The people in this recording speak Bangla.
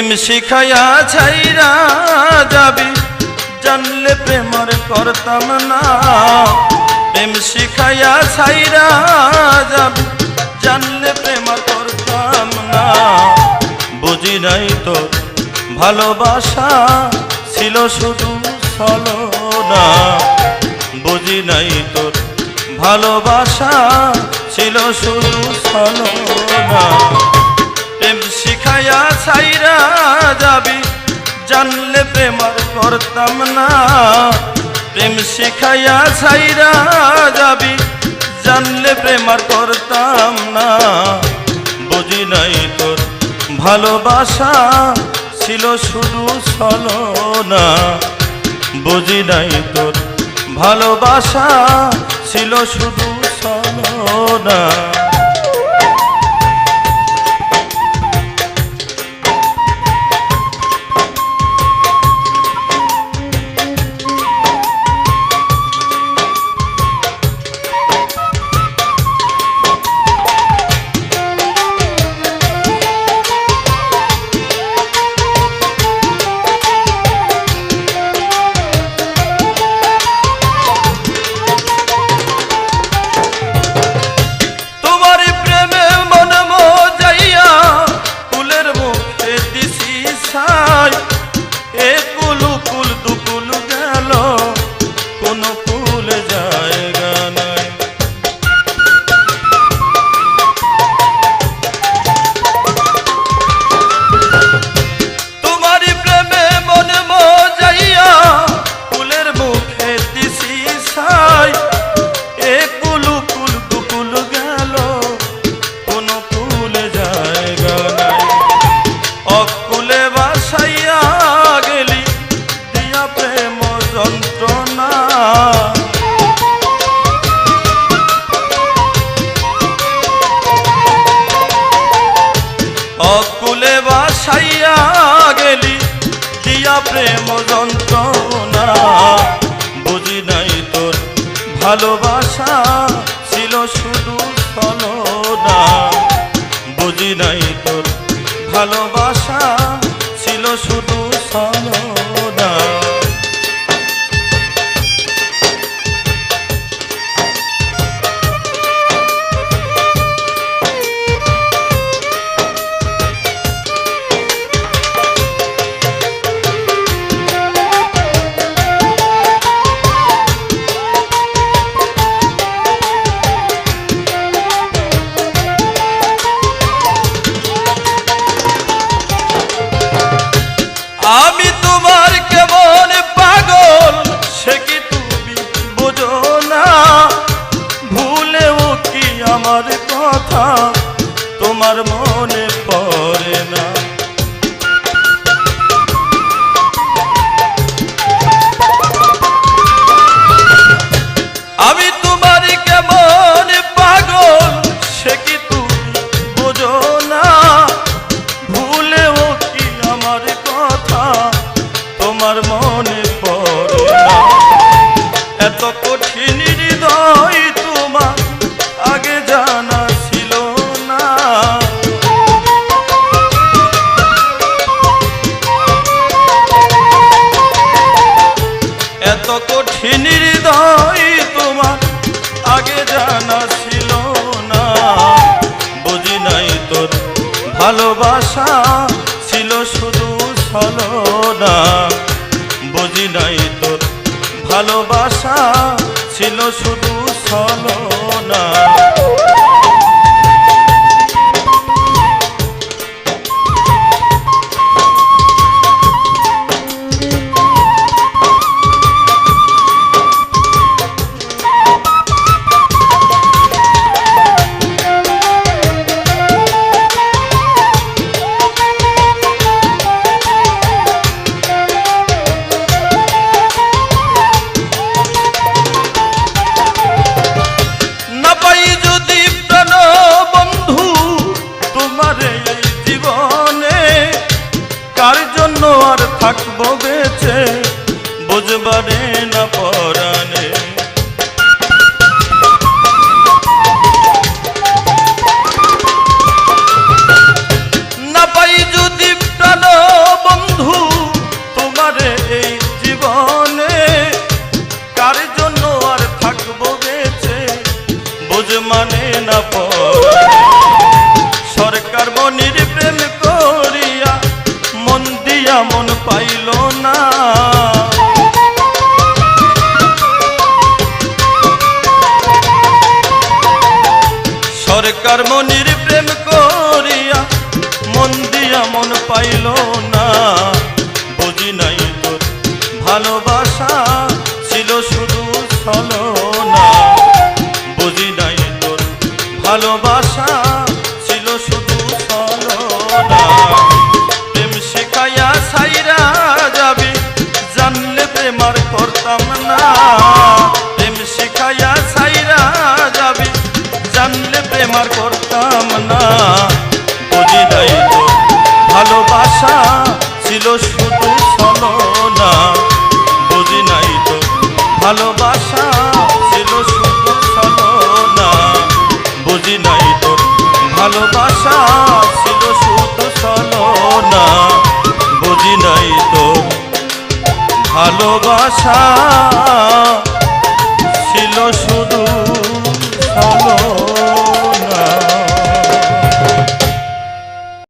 প্রেম শিখাইয়া ছাইরা যাবি, জানলে প্রেমর করতাম না। প্রেম শিখাইয়া ছাইরা যাবি, জানলে প্রেমর করতাম না। বুঝি নাই তো ভালোবাসা ছিল শুধু ছলনা। বুঝি নাই তোর ভালোবাসা ছিল শুধু ছলনা। প্রেম শিখাইয়া যাবি জানলে প্রেমার করতাম না। প্রেম শিখাইয়া ছাইরা যাবি, জানলে প্রেমার করতাম না। বুঝি নাই তোর ভালোবাসা ছিল শুধু ছলনা। বুঝি নাই তোর ভালোবাসা ছিল শুধু ছলনা। বাসাইয়া গেলি, দিয়া প্রেম যন্ত্রণা। বুঝি নাই তোর ভালোবাসা ছিল শুধু ছলনা বুঝি নাই তোর ভালোবাসা শুধু ছলনা। জন্য আর থাকব বেছে বুঝবারে না পর মনির প্রেম করিয়া মন দিয়া মন পাইল না। বুঝি নাই তোর ভালোবাসা ছিল শুধু ছলনা। বুঝি নাই তোর ভালোবাসা ছিল শুধু যাবি, জানলে করতাম না। ছিল শুধু ছলনা বুঝি নাই তো ভালোবাসা ছিল শুধু ছলনা বুঝি নাই তো ভালোবাসা ছিল শুধু ছলনা বুঝি নাই তো ভালোবাসা ছিল